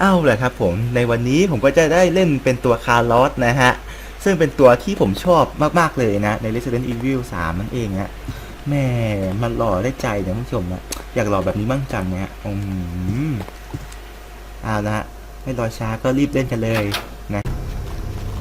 เอาแหละครับผมในวันนี้ผมก็จะได้เล่นเป็นตัวคาร์ลอสนะฮะ ซึ่งเป็นตัวที่ผมชอบมากๆเลยนะ ใน Resident Evil 3 นั่นเองฮะแม่มันหล่อได้ใจนะคุณผู้ชมนะอยากหล่อแบบนี้บ้างจังนะฮะอืมเอาละไม่รอช้าก็รีบเล่นกันเลยนะ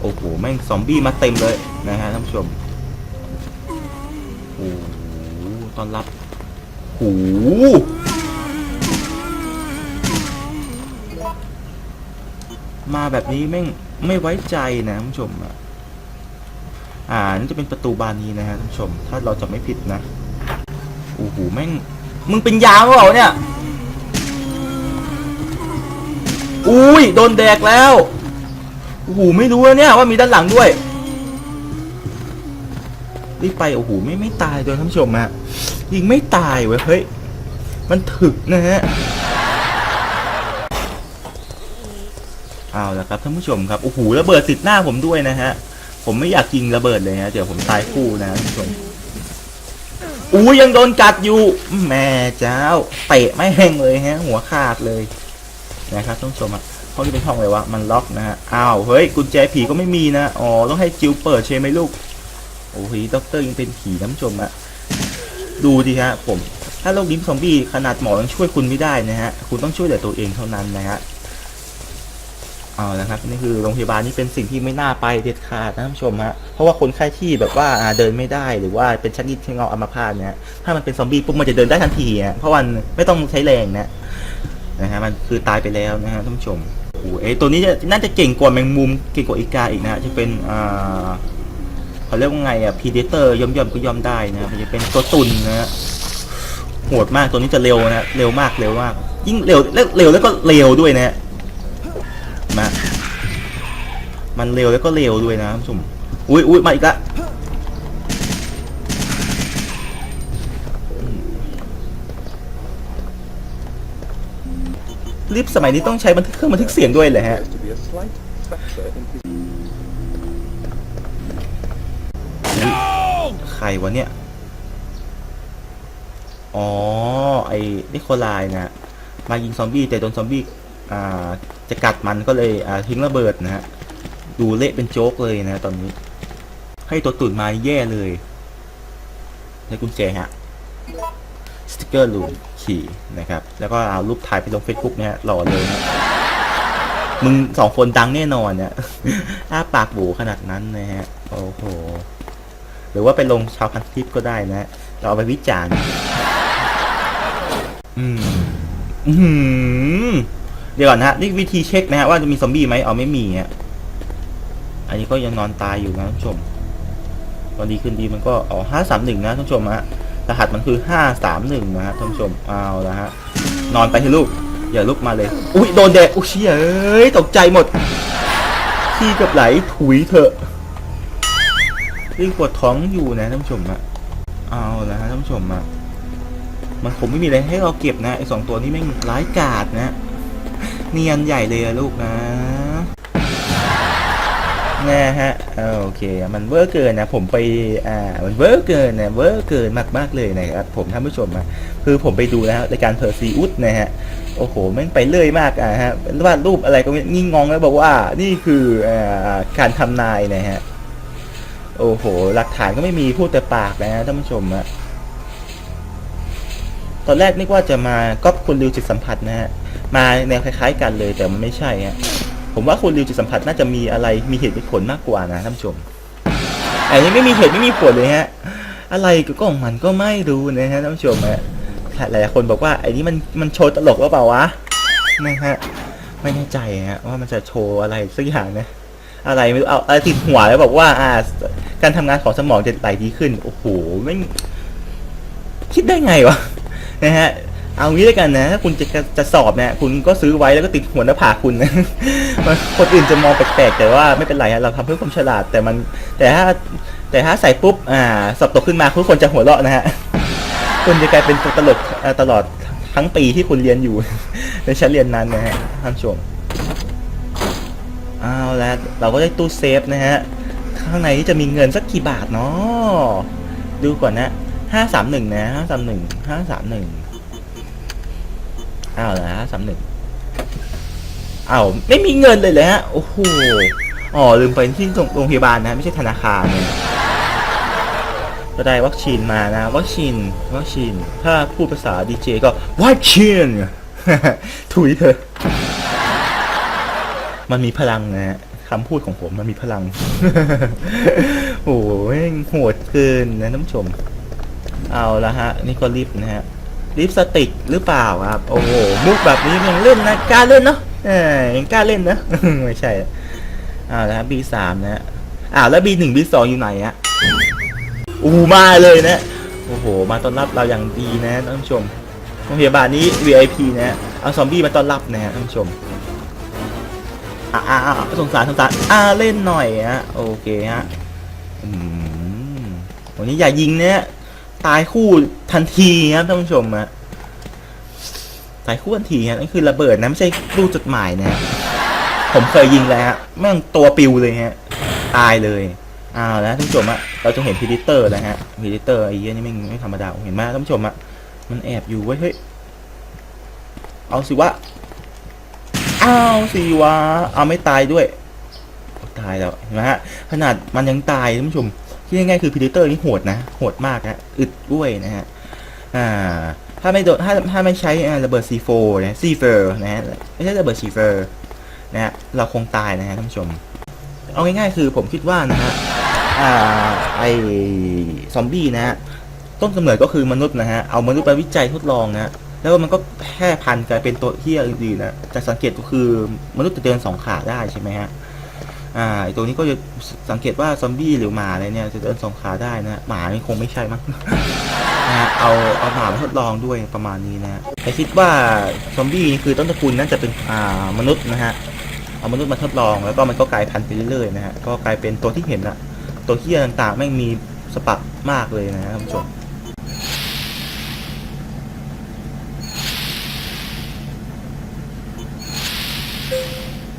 โอ้โหแม่งซอมบี้มาเต็มเลยนะฮะท่านผู้ชมโอ้โหตอนรับโอ้ มาแบบนี้แม่งไม่ไว้ใจนะท่านผู้ชมอะอ่านี่จะเป็นประตูบานนี้นะฮะท่านผู้ชม ถ้าเราจะไม่ผิดนะโอ้โหแม่งมึงเป็นยามหรือเปล่าเนี่ยอุ้ยโดนแดกแล้วโอ้โหไม่รู้เนี่ยว่ามีด้านหลังด้วยรีบไปโอ้โหไม่ไม่ตายด้วยท่านผู้ชมอะยิงไม่ตายเว้ยเฮ้ยมันถึกนะฮะ เอาละครับท่านผู้ชมครับโอ้โหระเบิดติดหน้าผมด้วยนะฮะ ผมไม่อยากยิงระเบิดเลยฮะเดี๋ยวผมตายคู่นะท่านผู้ชมอู้ยังโดนกัดอยู่แม่เจ้าเตะไม่แห้งเลยฮะ หัวขาดเลยนะครับท่านผู้ชมอะห้องนี้เป็นห้องอะไรวะมันล็อกนะฮะอ้าวเฮ้ยกุญแจผีก็ไม่มีนะอ๋อต้องให้จิวเปิดใช่ไหมลูกโอ้โหด็อกเตอร์ยังเป็นผีท่านผู้ชมอะดูดิฮะผม ถ้าโลกนี้ซอมบี้ขนาดหมอยังช่วยคุณไม่ได้นะฮะคุณต้องช่วยเหลือตัวเองเท่านั้นนะฮะ เอาละครับนี่คือโรงพยาบาลนี่เป็นสิ่งที่ไม่น่าไปเด็ดขาดนะท่านผู้ชมฮะเพราะว่าคนไข้ที่แบบว่าเดินไม่ได้หรือว่าเป็นชักนิดที่เงาอัมพาตเนี่ยถ้ามันเป็นซอมบี้ปุ๊บมันจะเดินได้ทันทีอะเพราะมันไม่ต้องใช้แรงนะนะฮะมันคือตายไปแล้วนะฮะท่านผู้ชมโอ้โหเอ้ตัวนี้น่าจะเก่งกว่าแมงมุมเก่งกว่าอีกาอีกนะจะเป็นอ่าเขาเรียกว่าไงอะพีเดเตอร์ย่อมย่อมๆก็ย่อมได้นะมันจะเป็นตัวตุนนะฮะโหดมากตัวนี้จะเร็วนะเร็วมากเร็วมากยิ่งเร็วแล้วเร็วแล้วก็เร็วด้วยนะฮะ มามันเร็วแล้วก็เร็วด้วยนะท่านผู้ชมอุ้ยอุ้ยมาอีกละลิฟต์สมัยนี้ต้องใช้บันทึกเครื่องบันทึกเสียงด้วยเหรอฮะ to be a slight fracture in his ใครวะเนี่ย อ๋อ ไอ้นิโคลายนะ มายิงซอมบี้แต่โดนซอมบี้อ่า จะกัดมันก็เลยทิ้งระเบิดนะฮะดูเละเป็นโจ๊กเลยนะตอนนี้ ให้ตัวตุ่นมาแย่เลยในกุญแจฮะสติกเกอร์ลูมขี่นะครับ แล้วก็เอารูปถ่ายไปลง Facebook เนี่ยหล่อเลยนะมึงสองคนดังแน่นอนเนี่ยอ้าปากบูขนาดนั้นนะฮะ โอ้โห หรือว่าไปลงชาวพันทิปก็ได้นะ เราเอาไปวิจารณ์ อืม อืม เดี๋ยวก่อนนะฮะนี่วิธีเช็คนะฮะว่าจะมีซอมบี้ไหมเอาไม่มีฮะอันนี้ก็ยังนอนตายอยู่นะท่านผู้ชมวันดีคืนดีมันก็อ๋อห้าสามหนึ่งนะท่านผู้ชมฮะรหัสมันคือห้าสามหนึ่งนะฮะท่านผู้ชมเอาละฮะนอนไปเถอะลูกอย่าลุกมาเลย อุ้ยโดนแดดอุ้ยเชี่ยเอ้ยตกใจหมดขี้กับไหลถุยเถอะยิ่งปวดท้องอยู่นะท่านผู้ชมอะเอาละฮะท่านผู้ชมอะมันคงไม่มีอะไรให้เราเก็บนะไอสองตัวนี้แม่งร้ายกาจนะ เนียนใหญ่เลยลูกนะนะฮะโอเค มันเวอร์เกินนะผมไปอ่ามันเวอร์เกินนะเวอร์เกินมากมากเลยนะครับผมท่านผู้ชมอะคือผมไปดูนะฮะรายการเพอร์ซีอุสนะฮะโอ้โหแม่งไปเรื่อยมากอะฮะวาดรูปอะไรก็งิ่งงองแล้วบอกว่านี่คืออ่าการทำนายนะฮะโอ้โห หลักฐานก็ไม่มีพูดแต่ปากนะฮะท่านผู้ชมอะตอนแรกนึกว่าจะมาก๊อปคุณริวจิตสัมผัสนะฮะ มาแนวคล้ายๆ กันเลยแต่มันไม่ใช่ฮะผมว่าคุณริวจิตสัมผัสน่าจะมีอะไรมีเหตุมีผลมากกว่านะท่านผู้ชมอันนี้ไม่มีเหตุไม่มีผลเลยฮะ อะไรก็ของมันก็ไม่รู้นะฮะท่านผู้ชมฮะหลายคนบอกว่าไอ้นี่มันมันโชว์ตลกหรือเปล่าวะนะฮะไม่แน่ใจฮะว่ามันจะโชว์อะไรสักอย่างนะอะไรไม่รู้เอาอะไรติดหัวแล้วบอกว่าอ่า การทำงานของสมองจะไหลดีขึ้น โอ้โหไม่คิดได้ไงวะนะฮะ เอางี้แล้วกันนะถ้าคุณจะจะสอบเนี่ยคุณก็ซื้อไว้แล้วก็ติดหัวหน้าผากคุณนะคนอื่นจะมองแปลกๆแต่ว่าไม่เป็นไรฮะเราทำเพื่อความฉลาดแต่มันแต่ถ้าแต่ถ้าใส่ปุ๊บอ่าสอบตกขึ้นมาทุกคนจะหัวเราะนะฮะคุณจะกลายเป็นตัวตลกตลอดทั้งปีที่คุณเรียนอยู่ ในชั้นเรียนนั้นนะฮะท่านผู้ชมเอาละเราก็ได้ตู้เซฟนะฮะข้างในนี่จะมีเงินสักกี่บาทเนาะดูก่อนนะห้าสามหนึ่งนะห้าสามหนึ่งห้าสามหนึ่ง อาละห้าสามหนึ่งอ้าวไม่มีเงินเลยเลยฮะโอ้โหอ๋อลืมไปที่โรงพยาบาลนะ ไม่ใช่ธนาคารเนี่ยก็ได้วัคซีนมานะวัคซีนวัคซีนถ้าพูดภาษาดีเจก็วัคซีนถุยเถอะมันมีพลังนะฮะคำพูดของผมมันมีพลัง โอ้โหโหดเกินนะท่านผู้ชม เอาละฮะ นี่ก็ลิฟต์นะฮะ ลิฟต์สติกหรือเปล่าครับ โอ้โห มุกแบบนี้ยังเล่นนะกล้าเล่นเนาะเออยังกล้าเล่นนะไม่ใช่เอาละฮะ B3 นะฮะอ้าแล้ว B1 B2 องอยู่ไหนอะอูมาเลยนะ โอ้โห มาต้อนรับเราอย่างดีนะท่านผู้ชมโรงพยาบาลนี้ VIP นะฮะเอาซอมบี้มาต้อนรับนะท่านผู้ชมอ่าอ่าอ่าสงสารสงสารอ่าเล่นหน่อยฮะโอเคฮะอืมวันนี้อย่ายิงเนี่ย ตายคู่ทันทีครับท่านผู้ชมฮะตายคู่ทันทีฮะนั่นคือระเบิดนะไม่ใช่ลูกจดหมายนะผมเคยยิงแล้วฮะแม่งตัวปิวเลยฮะ ตายเลยอ้าวแล้วท่านผู้ชมฮะเราจะเห็นพีดิเตอร์แล้วฮะพีดิเตอร์ไอ้เหี้ยนี่ไม่ไม่ธรรมดาเห็นไหมท่านผู้ชมฮะมันแอบอยู่เว้ยเฮ้ยเอาสิวะอ้าวสิวะเอาไม่ตายด้วย ตายแล้วเห็นไหมฮะขนาดมันยังตายท่านผู้ชม ที่ง่ายๆคือพีเดเตอร์นี่โหดนะ โหดมากนะ อึดด้วยนะฮะ อ่า ถ้าไม่โดนถ้าถ้าไม่ใช้ระเบิด C4 นะ C4 นะฮะ ไม่ใช่ระเบิด C4 นะฮะ เราคงตายนะฮะท่านผู้ชม เอาง่ายๆคือผมคิดว่านะฮะ อ่า ไอซอมบี้นะฮะ ต้นกำเนิดก็คือมนุษย์นะฮะ เอามนุษย์ไปวิจัยทดลองนะแล้วมันก็แพร่พันธุ์กลายเป็นตัวเฮียอื่นๆนะจากสังเกตก็คือมนุษย์จะเดินสองขาได้ใช่ไหมฮะ อ่าไอตัวนี้ก็จะสังเกตว่าซอมบี้หรือหมาอะไรเนี่ยจะเดินสองขาได้นะหมานี่คงไม่ใช่มั้งนะฮะเอาเอาหมามาทดลองด้วยประมาณนี้นะฮะแต่คิดว่าซอมบี้นี่คือต้นตระกูลน่าจะเป็นอ่ามนุษย์นะฮะเอามนุษย์มาทดลองแล้วก็มันก็กลายพันธุ์ไปเรื่อยๆนะฮะก็กลายเป็นตัวที่เห็นอะตัวเฮียต่างๆไม่มีสปักมากเลยนะฮะท่านผู้ชม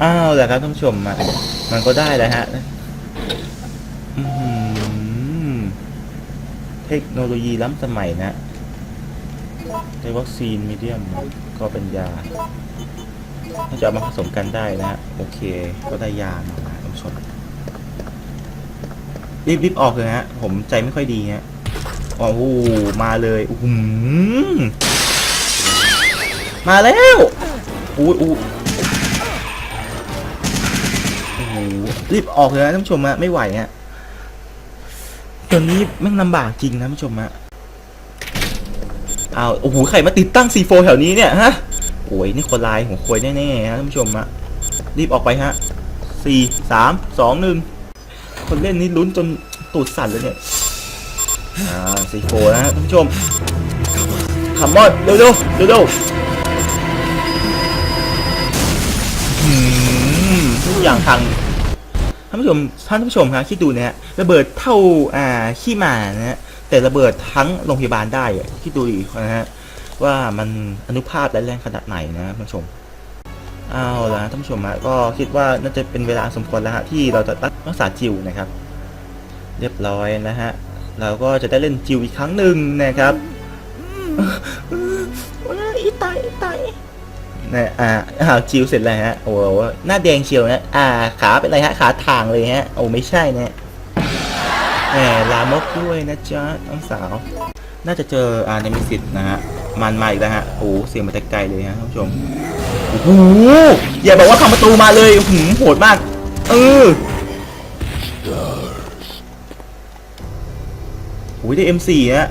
อ้าวแหละครับท่านผู้ชมอะ มันก็ได้แล้วฮะอื้อหือเทคโนโลยีล้ำสมัยนะในวัคซีนมีเดียมก็เป็นยาถ้าจะเอามาผสมกันได้นะฮะโอเค ก็ได้ยามาท่านผู้ชมรีบรีบออกเลยฮะ ผมใจไม่ค่อยดีฮะโอ้โหมาเลยอื้อหือมาแล้วอู้อู้ รีบออกเลยนะท่านผู้ชมฮะไม่ไหวฮะตอนนี้แม่งลำบากจริงนะท่านผู้ชมฮะเอาโอ้โหใครมาติดตั้ง C4 แถวนี้เนี่ยฮะโอ้ยนี่คนลายหัวควยแน่ๆฮะท่านผู้ชมฮะรีบออกไปฮะสี่สามสองหนึ่งคนเล่นนี่ลุ้นจนตูดสั่นเลยเนี่ยอ่า C4 นะฮะท่านผู้ชมขับมอดเร็วๆเร็วๆอืมทุกอย่างพังท่าน ผู้ชมท่านผู้ชมครับคิดดูนะฮะระเบิดเท่าอ่าขี้หมานะฮะแต่ระเบิดทั้งโรงพยาบาลได้คิดดูดินะฮะว่ามันอนุภาพและแรงขนาดไหนนะท่านผู้ชมเอาละท่านผู้ชมฮะก็คิดว่าน่าจะเป็นเวลาสมควรแล้วฮะที่เราจะตั้งรักษาจิวนะครับ เรียบร้อยนะฮะเราก็จะได้เล่นจิวอีกครั้งหนึ่งนะครับอีไตอีไต นะอ่าอ่าจิวเสร็จแล้วฮะโอ้โหหน้าแดงเชียวนะอ่าขาเป็นไรฮะขาทางเลยฮะโอ้ไม่ใช่นะแหมลามกด้วยนะจ๊ะน้องสาว น่าจะเจออาร์เนมิสิตนะฮะมันมาอีกแล้วฮะโอ้เสียงมาแต่ไกลเลยฮะท่านผู้ชมโอ้โหอย่าบอกว่าทำประตูมาเลยหืมโหดมาก เออโอ้ยได้ M4 ฮะ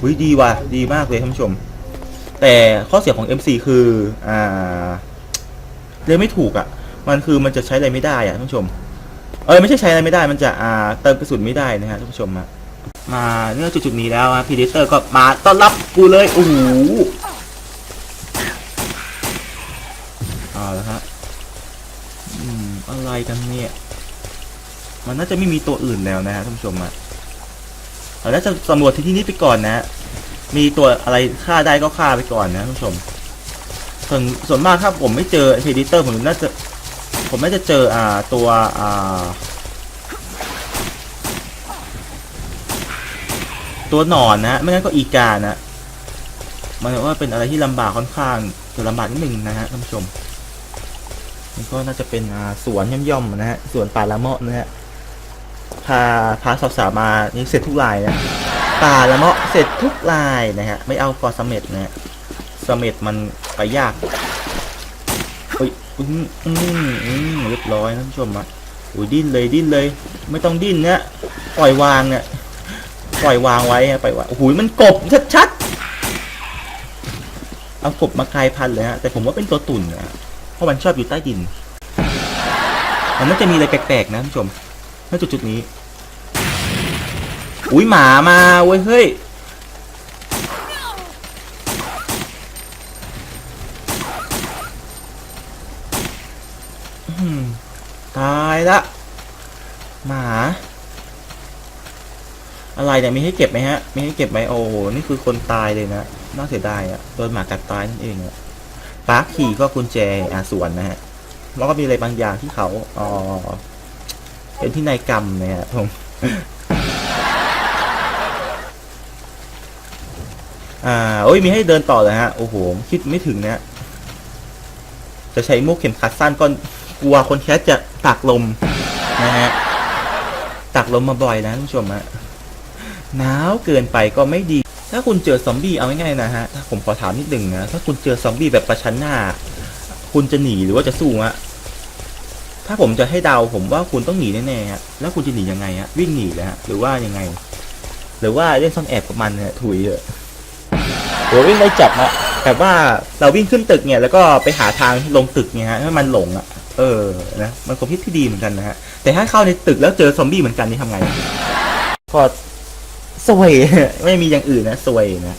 อุ้ยดีว่ะดีมากเลยท่านผู้ชม แต่ข้อเสียของ MC คืออ่าเรียกไม่ถูกอะ่ะ มันคือมันจะใช้อะไรไม่ได้อะ่ะท่านผู้ชม เอ้ยไม่ใช่ใช้อะไรไม่ได้ มันจะอ่าเติมกระสุนไม่ได้นะฮะท่านผู้ชมอะมาเนื่อจุดๆนี้แล้วพีเดเตอร์ก็มาต้อนรับกูเลยโอ้โหเอาละฮะอืมอะไรกันเนี่ย มันน่าจะไม่มีตัวอื่นแล้วนะฮะท่านผู้ชมอะเราน่าจะสำรวจที่ที่นี้ไปก่อนนะฮะ มีตัวอะไรฆ่าได้ก็ฆ่าไปก่อนนะท่านผู้ชม ส่วนส่วนมากถ้าผมไม่เจอเพดิเตอร์ผมน่าจะ ผมน่าจะเจออ่าตัวอ่าตัวหนอนนะไม่งั้นก็อีกานะมันว่าเป็นอะไรที่ลำบากค่อนข้างจะลำบากนิดนึงนะฮะท่านผู้ชมนี่ก็น่าจะเป็นอ่าสวนย่อมๆนะฮะสวนป่าละเมาะนะฮะพาพาสาวๆมานี่เสร็จทุกลายนะ ป่าละเมาะเสร็จทุกลายนะฮะ ไม่เอากอเสม็ดนะฮะสเม็ดมันไปยากเฮ้ยอืมอืมอืมเรียบร้อยนะท่านผู้ชมอะอุ้ยดิ้นเลยดิ้นเลย ไม่ต้องดิ้นนะปล่อยวางเนี่ยปล่อยวางไว้อะปล่อยวางโอ้โหมันกบชัดๆเอากบมากลายพันธุ์เลยฮะแต่ผมว่าเป็นตัวตุ่นนะเพราะมันชอบอยู่ใต้ดินมันน่าจะมีอะไรแปลกๆนะท่านผู้ชมณจุดจุดๆนี้ อุ้ยหมามาเว้ยเฮ้ยตายละ หมา อะไรเนี่ยมีให้เก็บไหมฮะ มีให้เก็บไหมโอ้นี่คือคนตายเลยนะ น่าเสียดายอะโดนหมากัดตายนั่นเองอะปาร์คขี่ก็กุญแจอาสวนนะฮะ แล้วก็มีอะไรบางอย่างที่เขาอ๋อเป็นที่นายกรรมเนะครับผม อ่าโอ้ยมีให้เดินต่อเลยฮะ โอ้โห คิดไม่ถึงนะ จะใช้มุกเข็มขัดสั้นก็กลัวคนแคสจะตักลมนะฮะ ตักลมมาบ่อยนะท่านผู้ชมฮะหนาวเกินไปก็ไม่ดี ถ้าคุณเจอซอมบี้เอาง่ายๆนะฮะ ถ้าผมขอถามนิดหนึ่งนะ ถ้าคุณเจอซอมบี้แบบประชันหน้า คุณจะหนีหรือว่าจะสู้ฮะ ถ้าผมจะให้เดาผมว่าคุณต้องหนีแน่ๆฮะ แล้วคุณจะหนียังไงฮะ วิ่งหนีแล้วฮะหรือว่ายังไง หรือว่าเล่นซ่อนแอบกับมันเนี่ยถุยเถอะ โหวิ่งไล่จับอะแต่ว่าเราวิ่งขึ้นตึกเนี่ยแล้วก็ไปหาทางลงตึกเนี่ยฮะให้มันหลงอะเออนะมันความคิดที่ดีเหมือนกันนะฮะแต่ถ้าเข้าในตึกแล้วเจอซอมบี้เหมือนกันนี่ทำไงก็สวยไม่มีอย่างอื่นนะสวยนะ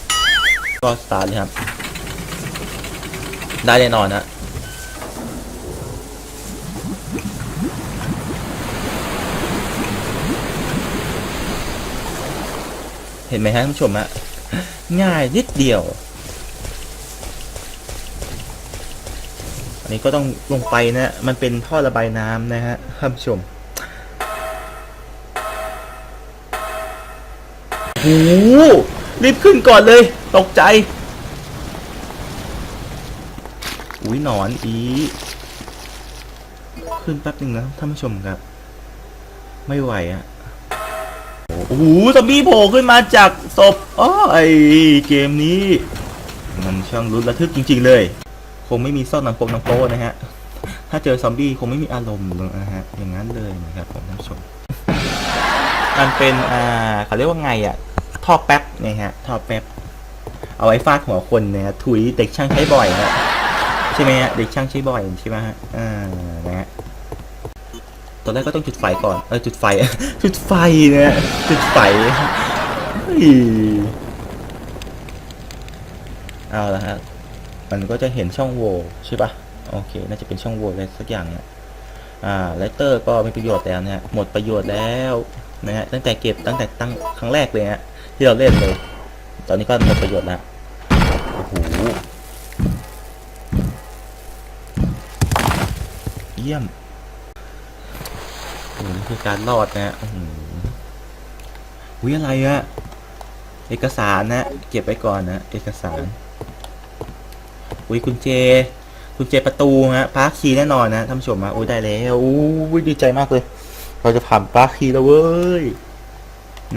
ก็สตาร์ทเลยครับ ได้แน่นอนนะเห็นไหมฮะท่านผู้ชมฮะ ง่ายนิดเดียว อันนี้ก็ต้องลงไปนะ มันเป็นท่อระบายน้ำนะฮะท่านผู้ชมโอ้โหรีบขึ้นก่อนเลย ตกใจ อุ้ยหนอนอี ขึ้นแป๊บหนึ่งนะท่านผู้ชมครับ ไม่ไหวอะ่ะโอ้โหซอมบี้โผล่ขึ้นมาจากศพ อ้ไอเกมนี้ มันช่างลุ้นระทึกจริง ๆ เลย คงไม่มีซ่อนนังโปงนังโปนะฮะ ถ้าเจอซอมบี้คงไม่มีอารมณ์นะฮะ อย่างนั้นเลยนะครับผมท่านผู้ชม มันเป็นอ่าเขาเรียกว่าไงอะ ท่อแป๊บนี่ยฮะ ท่อแป๊บ เอาไว้ฟาดหัวคนนี่ยฮะ ถุยเด็กช่างใช้บ่อยฮะ ใช่ไหมฮะ เด็กช่างใช้บ่อยใช่ไหมฮะ อ่า นะฮะตอนแรกก็ต้องจุดไฟก่อน เออจุดไฟ จุดไฟนะฮะจุดไฟ ยเอาละฮะมันก็จะเห็นช่องโหว่ใช่ปะโอเค น่าจะเป็นช่องโหว่อะไรสักอย่างเนี่ยอ่าเลเตอร์ก็ไม่ประโยชน์แล้วนะฮะหมดประโยชน์แล้วนะฮะตั้งแต่เก็บตั้งแต่ตั้งครั้งแรกเลยฮะที่เราเล่นเลย ตอนนี้ก็หมดประโยชน์แล้วโอ้โหเยี่ยมโอ้โหนี่คือการรอดนะฮะอื้อหืออุ้ยอะไรอะ เอกสารนะ เก็บไว้ก่อนนะ เอกสาร อุ้ยกุญแจกุญแจประตูฮะพาร์คคีแน่นอนนะท่านผู้ชมมาโอ้ยได้แล้วโอ้ยดีใจมากเลย เราจะผ่านปาร์คคีแล้วเว้ย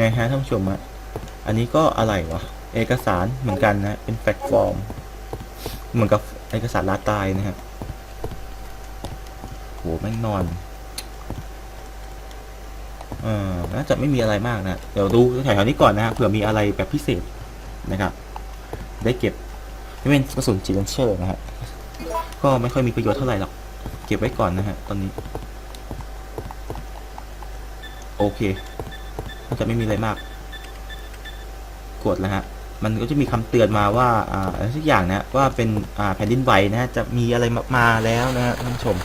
นะฮะท่านผู้ชมอะอันนี้ก็อะไรวะ เอกสารเหมือนกันนะ เป็นแฟกฟอร์ม เหมือนกับเอกสารลาตายนะฮะโหแม่งนอน เออน่าจะไม่มีอะไรมากนะ เดี๋ยวดูแถวๆนี้ก่อนนะฮะเผื่อมีอะไรแบบพิเศษนะครับ ได้เก็บไม่เป็นกระสุนจีเลนเชอร์นะฮะ ก็ไม่ค่อยมีประโยชน์เท่าไหร่หรอก เก็บไว้ก่อนนะฮะตอนนี้ โอเคน่าจะไม่มีอะไรมาก กดแล้วฮะ มันก็จะมีคำเตือนมาว่า อ่าอะไรสักอย่างนะ ว่าเป็น อ่า แผ่นดินไหวนะฮะ จะมีอะไรมามาแล้วนะฮะท่านผู้ชม